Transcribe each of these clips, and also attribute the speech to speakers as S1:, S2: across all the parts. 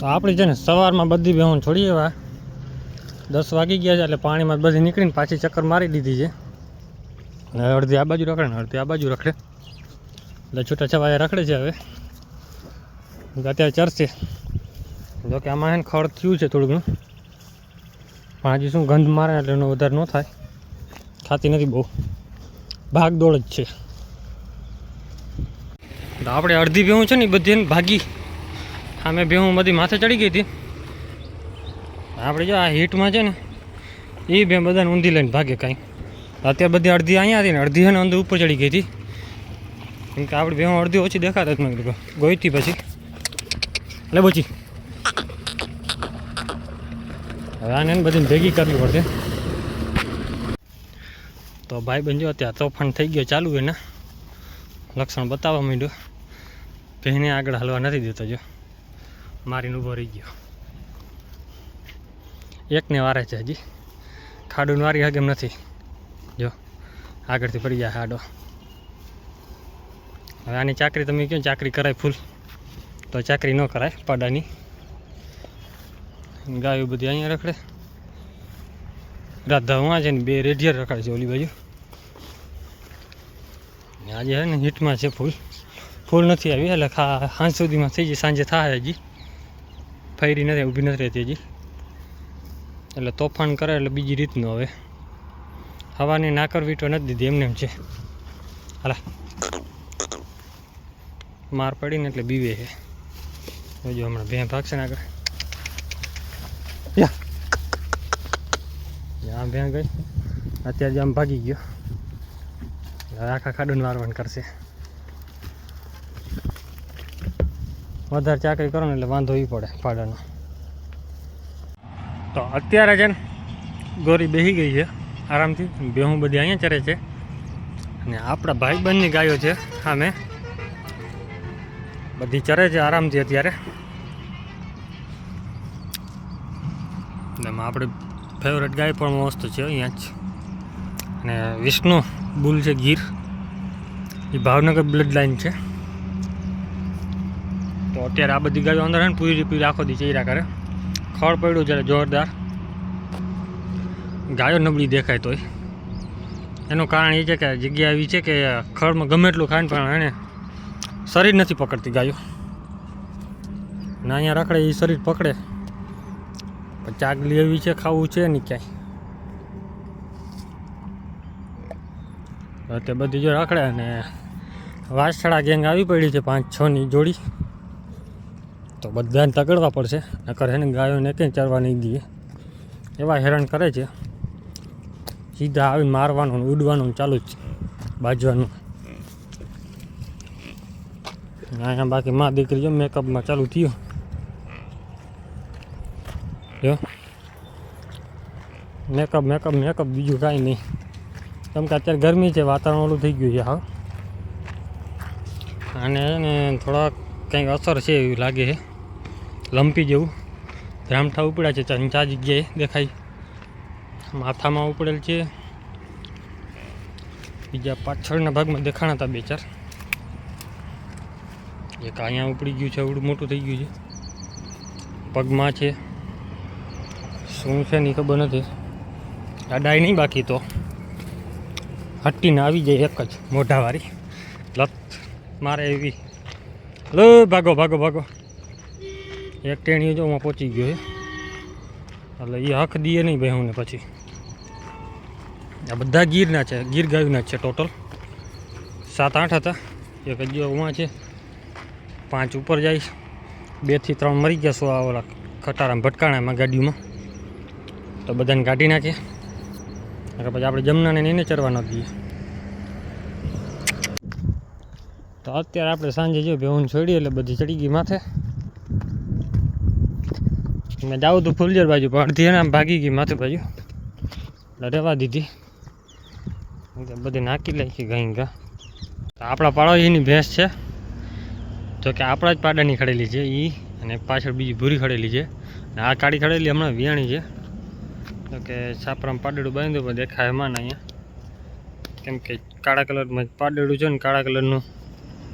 S1: તો આપણે છે ને સવારમાં બધી બેહું છોડીએ એવા. દસ વાગી ગયા છે એટલે પાણીમાં બધી નીકળીને પાછી ચક્કર મારી દીધી છે. અને અડધી આ બાજુ રખડે ને અડધી આ બાજુ રખડે. એટલે છૂટા છવાયા રખડે છે હવે. અત્યારે ચરશે જોકે આમાં એને ખડ થયું છે થોડું ઘણું પણ હજી શું ગંધ મારે એટલે એનો વધારે ન થાય. ખાતી નથી બહુ. ભાગ દોડ જ છે. આપણે અડધી ભેહું છે ને બધી ભાગી. સામે ભેહું બધી માથે ચડી ગઈ હતી. આપણે જો આ હીટમાં છે ને એ બે બધાને ઊંધી લઈને ભાગે કાંઈ. અત્યારે બધી અડધી અહીંયા હતી ને, અડધી ને અંદર ઉપર ચડી ગઈ હતી. કેમ કે આપણે ભેહું અડધી ઓછી દેખાતા જ મને ગોઈતી પછી. એટલે પછી હવે આને બધી ભેગી કરવી પડશે. તો ભાઈ બહેન જો અત્યારે તોફાન થઈ ગયો ચાલુ એના લક્ષણ બતાવવા માંડ્યો. ભેને આગળ હાલવા નથી દેતો જો. મારીને ઊભો રહી ગયો. એકને વારે છે હજી. ખાડું વારી હગે એમ નથી. જો, આગળથી પડી જાય હાડો. હવે આની ચાકરી તમે કહો ચાકરી કરાય ફૂલ? તો ચાકરી ન કરાય, પાડાની. ગાયો બધી અહીંયા રખડે. રાધા ઉવા છે ને બે રેડિયર રખાડે છે ઓલી બાજુ. આજે હે ને હીટમાં છે ફૂલ. ફૂલ નથી આવી, એટલે ખા સાંજ સુધીમાં થઈ જાય સાંજે થાય હજી. ફૈરી નથી ઊભી નથી રહેતી હજી. એટલે તોફાન કરે એટલે બીજી રીતનું હવે. હવાની નાકર વીટો નથી દીધી એમને એમ છે. હાલા. માર પડીને એટલે બીવે છે. જો હમણાં ભેં ભાગશે ને આગળ. યા. ભેં ગઈ. અત્યારે આમ ભાગી ગયો. આખા ખાડું વારવાન કરશે. વધારે ચાકરી કરો ને એટલે વાંધો એ પડે પાડાનો તો અત્યારે છે ને ગોરી બેસી ગઈ છે આરામથી. બેહું બધી અહીંયા ચરે છે. અને આપણા ભાઈબંધની ગાયો છે સામે. બધી ચરે છે આરામથી અત્યારે. એમાં આપણે ફેવરેટ ગાય પણ મસ્ત છે અહીંયા જ. અને વિષ્ણુ, બુલ છે ગીર. એ ભાવનગર બ્લડ લાઈન છે. તો અત્યારે આ બધી ગાયો અંદર પૂરી પૂરી આખો દી ચૈરા કરે. ખડ પડ્યું જ્યારે જોરદાર. ગાયો નબળી દેખાય તોય. એનું કારણ એ છે કે જગ્યા એવી છે કે ખડમાં ગમે એટલું ખાય પણ એને શરીર નથી પકડતી ગાયો. ના અહીંયા રખડે એ શરીર પકડે. ચાગલી એવી છે, ખાવું છે નહીં ક્યાંય. તે બધી જો રખડે અને વાસળા ગેંગ આવી પડી છે પાંચ છની જોડી. તો બધાને તગડવા પડશે. નકર એને ગાયોને કંઈ ચરવા નહીં દઈએ. એવા હેરાન કરે છે. સીધા આવીને મારવાનું ઉડવાનું ચાલુ જ બાજવાનું. અહીંયા બાકી માં દીકરી જો મેકઅપમાં ચાલુ થયો. જો. મેકઅપ મેકઅપ મેકઅપ બીજું કાંઈ નહીં. કેમ કે અત્યારે ગરમી છે, વાતાવરણ ઓલું થઈ ગયું છે, હા. અને એને થોડાક કંઈક અસર છે એવું લાગે છે. લંપી જેવું. રામઠા ઉપડ્યા છે, ચાર જગ્યાએ દેખાય. માથામાં ઉપડેલ છે. બીજા પાછળના ભાગમાં દેખાણા હતા બે ચાર. એક અહીંયા ઉપડી ગયું છે એવડું મોટું થઈ ગયું છે. પગમાં છે. શું છે નહીં ખબર નથી. ગાડાય નહીં બાકી તો. હટીને આવી જાય એક જ મોઢાવાળી. લત મારે એવી. લો, ભાગો ભાગો ભાગો. એક ટેણીઓ જો હું પહોંચી ગયો એટલે એ હક દઈએ નહીં બેહુંને પછી. આ બધા ગીરના છે, ગીર ગાયુના છે ટોટલ સાત આઠ હતા. એક હજી ઉમાં છે. પાંચ ઉપર જાય બેથી ત્રણ મરી ગયા સો ઓલા ખટારામાં ભટકાણામાં ગાડીમાં. તો બધાને કાઢી નાખીએ. એટલે પછી આપણે જમનાને એને ચરવા ન દઈએ. તો અત્યારે આપણે સાંજે જો ભેહુન છોડીએ એટલે બધી ચડી ગઈ માથે. મેં જાઉં તો ફૂલજર બાજુ, પણ અડધી આમ ભાગી ગઈ માથે બાજુ. એટલે દીધી. બધી નાખી નાખી ગઈ ગા આપણા પાડોશીની ભેંસ છે. જો કે આપણા જ પાડાની ખડેલી છે એ અને પાછળ બીજી ભૂરી ખડેલી છે. અને આ કાળી ખડેલી હમણાં વિયાણી છે. તો કે છાપરામાં પાડેડું બાંધ્યું, પણ દેખાય એમાં ને અહીંયા કેમ કે કાળા કલરમાં પાડેડું છે ને કાળા કલરનું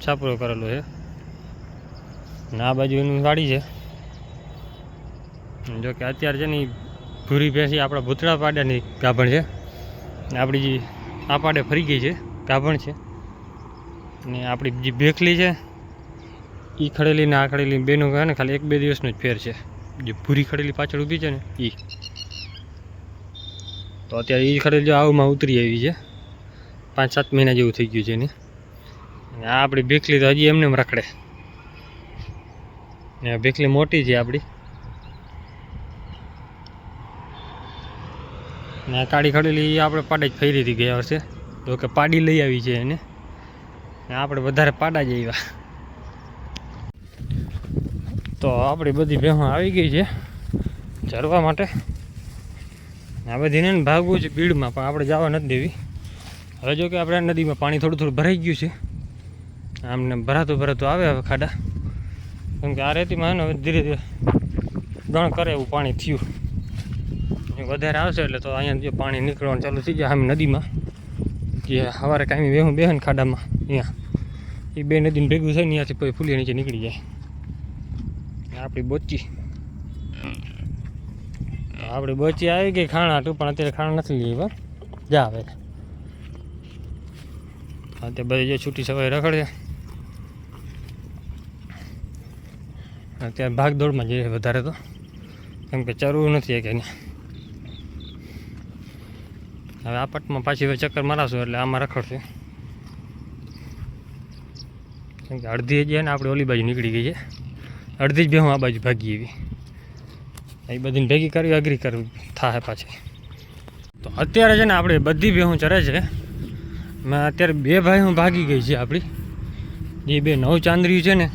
S1: છાપરો કરેલો છે. ને આ બાજુ એનું વાડી છે. જો કે અત્યારે છે ને ભૂરી ભેંસી આપણા ભૂતળા પાડાની ગાભણ છે. આપણી જે આ પાડે ફરી ગઈ છે, ગાભણ છે. ને આપણી જે ભેખલી છે એ ખડેલી ને આ ખડેલી બેનો કહે ને ખાલી એક બે દિવસનો જ ફેર છે. જે ભૂરી ખડેલી પાછળ ઊભી છે ને એ તો અત્યારે એ ખડેલી જો આવમાં ઉતરી આવી છે. પાંચ સાત મહિના જેવું થઈ ગયું છે એની. આ આપણી ભેખલી તો હજી એમને એમ રખડે બેખલી મોટી છે આપણી. ને કાળી ખડેલી આપણે પાડે જ ફેરી હતી ગયા વર્ષે. તો કે પાડી લઈ આવી છે એને. આપણે વધારે પાડા જ આવ્યા. તો આપણી બધી ભેહો આવી ગઈ છે ચરવા માટે. આ બધીને ભાગવું છે ભીડમાં પણ આપણે જવા નથી દેવી. હવે જો કે આપણે નદીમાં પાણી થોડું થોડું ભરાઈ ગયું છે. આમને ભરાતું ભરાતું આવે હવે ખાડા. કેમ કે આ રેતીમાં હવે ધીરે ધીરે ગણ કરે એવું પાણી થયું. વધારે આવશે એટલે તો અહીંયા જે પાણી નીકળવાનું ચાલુ થઈ જાય આમ નદીમાં. જે સવારે કાંઈ વેહું બેહે ખાડામાં, અહીંયા. એ બે નદીને ભેગું થઈને અહીંયાથી પછી ફૂલી નીચે નીકળી જાય. આપણી બોચી આપણી બોચી આવી ગઈ ખાણા હતું પણ અત્યારે ખાણા નથી લીધી બરાબર જા આવે તે બધી જે છૂટી સવારે રખડે અત્યારે ભાગદોડમાં જઈએ વધારે તો. કેમ કે ચરવું નથી કે હવે આ પટમાં પાછી ચક્કર મારાશું એટલે આમાં રખડશે. કેમ કે અડધી જે ને આપણે ઓલી બાજુ નીકળી ગઈ છે. અડધી જ બે હું આ બાજુ ભાગી એવી. એ બધીને ભેગી કરવી, અઘરી કરવી થાય પાછી. તો અત્યારે છે ને આપણે બધી ભેહું ચરે છે. મેં અત્યારે બે ભાઈ હું ભાગી ગઈ છે આપણી. જે બે નવ ચાંદરીયું છે ને,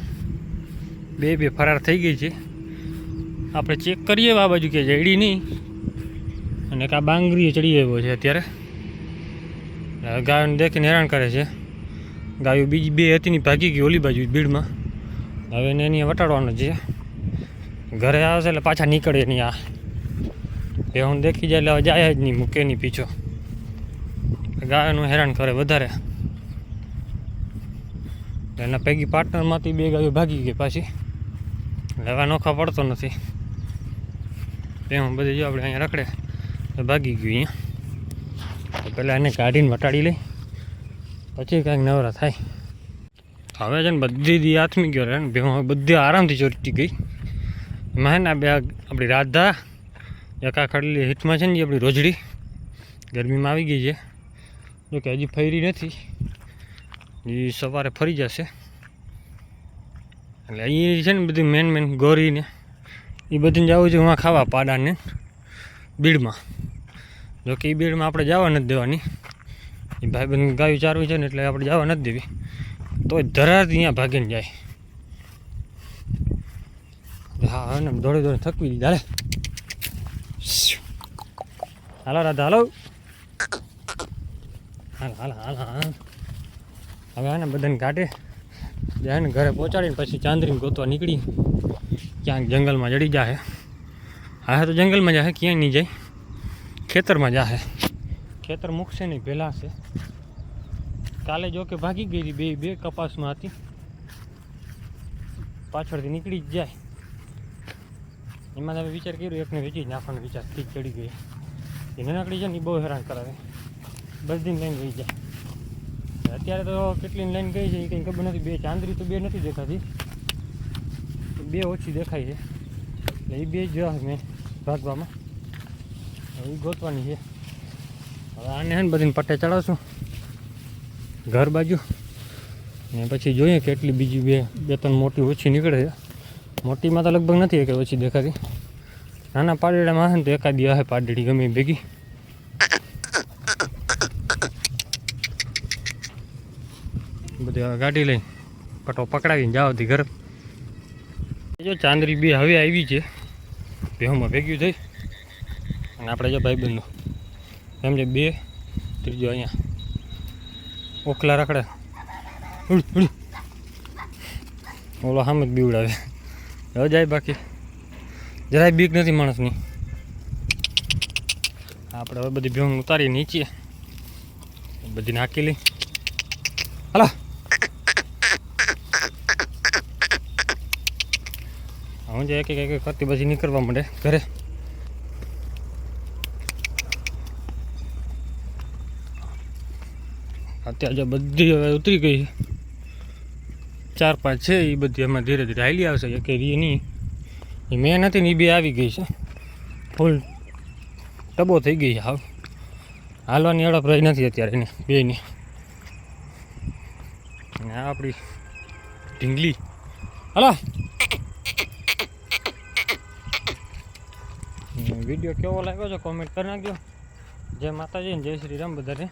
S1: બે બે ફરાર થઈ ગઈ છે. આપણે ચેક કરીએ આ બાજુ કે જડી નહીં. અને કા બાંગરીએ ચડી આવ્યો છે અત્યારે. ગાયોને દેખીને હેરાન કરે છે. ગાયો બીજી બે હતી ની ભાગી ગઈ ઓલી બાજુ ભીડમાં. હવે એને એની વટાડવાનો છે. ઘરે આવશે એટલે પાછા નીકળે નહીં આ. એ હું દેખી જાય એટલે જાય જ નહીં, મૂકે નહીં પીછો. ગાયોનું હેરાન કરે વધારે. એના પૈકી પાર્ટનરમાંથી બે ગાયો ભાગી ગઈ પાછી. લેવા નોખા પડતો નથી. એમાં બધી જો આપણે અહીંયા રખડે. ભાગી ગયું અહીંયા. પહેલાં એને કાઢીને વટાડી લઈ. પછી કાંઈક નવરા થાય. હવે છે ને બધી દી આથમી ગયો રહે ને. હવે બધી આરામથી ચોરી ગઈ. એમાં ને બે આપણી રાધા યકા ખડલી હિટમાં છે ને જે આપણી રોજડી. ગરમીમાં આવી ગઈ છે. જોકે હજી ફરી નથી. એ સવારે ફરી જશે. એટલે અહીં છે ને બધી મેન મેન ગોરીને એ બધીને જવું છે હું ખાવા પાડાને, બીડમાં. જો કે બીડમાં આપણે જવા નથી દેવાની. એ ભાઈ બંધ ગાયું ચારવી છે ને એટલે આપણે જવા નથી દેવી. તો ધરાર અહીંયા ભાગીને જાય. હા હા, ને દોડી દોડી થકવી દીધા. હાલે. હાલો, રાધા, હાલો. હાલ હાલ હાલ હાલ. હવે આને બધાને કાઢે જાય ને ઘરે પહોંચાડીને પછી ચાંદરીને ગોતવા નીકળી. ક્યાંક જંગલમાં જડી જાય હા તો જંગલમાં જાય ક્યાંય નહીં જાય. ખેતરમાં જાહે. ખેતર મૂકશે નહીં પહેલાં છે. કાલે જો કે ભાગી ગઈ હતી બે બે કપાસમાં હતી. પાછળથી નીકળી જ જાય. એમાં તમે વિચાર કર્યો, એકને વેચી નાખવાનો વિચાર ઠીક ચડી ગઈ એ નાનકડી છે ને એ બહુ હેરાન કરાવે. બધી લઈને ગઈ જાય. અત્યારે તો કેટલી લાઈન ગઈ છે, એ કંઈ ખબર નથી. બે ચાંદરી તો બે નથી દેખાતી. બે ઓછી દેખાય છે. એટલે એ બે જ મેં ભાગવામાં. એ ગોતવાની છે. હવે આને હે ને બધીને પટ્ટે ચડાવશું. ઘર બાજુ. ને પછી જોઈએ કેટલી બીજી બે બે ત્રણ મોટી ઓછી નીકળે છે. મોટીમાં તો લગભગ નથી કે ઓછી દેખાતી. નાના પાડેડામાં હે ને તો એકાદી આહે પાડેડી ગમે ભેગી. બધી ગાડી લઈ પટો પકડાવીને જાવ હતી ઘર. જો ચાંદરી બે હવે આવી છે. બેહમાં ભેગ્યું થઈ. અને આપણે જો ભાઈબંધો એમ છે બે ત્રીજો અહીંયા ઓખલા રખડે ઉડ ઉડ ઓલો સામે જ બીવડાવે હવે જાય બાકી જરાય બીક નથી માણસની આપણે હવે બધી ભેણ ઉતારી નીચે બધી નાખી લઈ હાલો હું જે એક એક એક એક કરતી પછી નીકળવા માંડે ઘરે અત્યારે જે બધી હવે ઉતરી ગઈ. ચાર પાંચ છે એ બધી એમાં ધીરે ધીરે હાલી આવશે, એક રી નહીં એ મેં નથી ને એ બે આવી ગઈ છે. ફૂલ ટબો થઈ ગઈ છે, હાવ. હાલવાની અડપ રહી નથી અત્યારે એને બેની આ આપણી ઢીંગલી. હલો. વીડિયો કેવો લાગ્યો છે કોમેન્ટ કરી નાખજો. જય માતાજી જય શ્રી રામ બધાને.